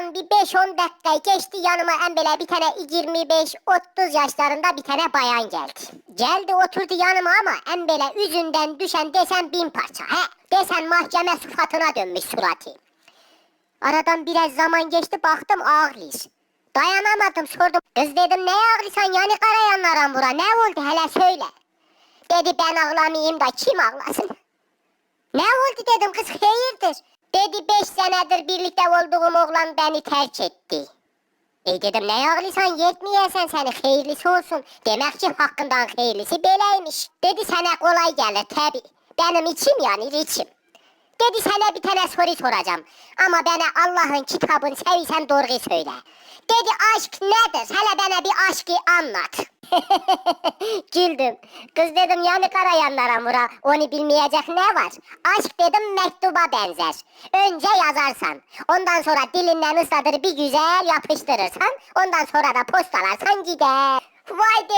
Aradan bir 5-10 dakika geçti yanıma en böyle bir tane 25-30 yaşlarında bir tane bayan geldi. Geldi oturdu yanıma ama en böyle yüzünden düşen desen bin parça. He desen mahkeme sıfatına dönmüş suratı. Aradan biraz zaman geçti baktım ağlıyor. Dayanamadım sordum. Kız dedim ne ağlıyorsun yani karayanlara bura ne oldu hele söyle. Dedi ben ağlamayayım da kim ağlasın? Ne oldu dedim kız senedir birlikte olduğum oğlan beni terk etti. E dedim ne ağlıyorsun yetmeyesen seni hayırlısı olsun. Demek ki hakkından hayırlısı beleymiş. Dedi sana kolay gelir tabi. Benim içim yani içim. Dedi sana bir tane soru soracağım. Ama bana Allah'ın kitabını seviysen doğruyu söyle. Dedi aşk nedir? Hele bana bir aşkı anlat. Güldüm. Kız dedim yani karayanlara mura. Onu bilmeyecek ne var? Aşk dedim mektuba benzer. Önce yazarsan. Ondan sonra dilinden ısladır bir güzel yapıştırırsan. Ondan sonra da postalarsan gider. Vay be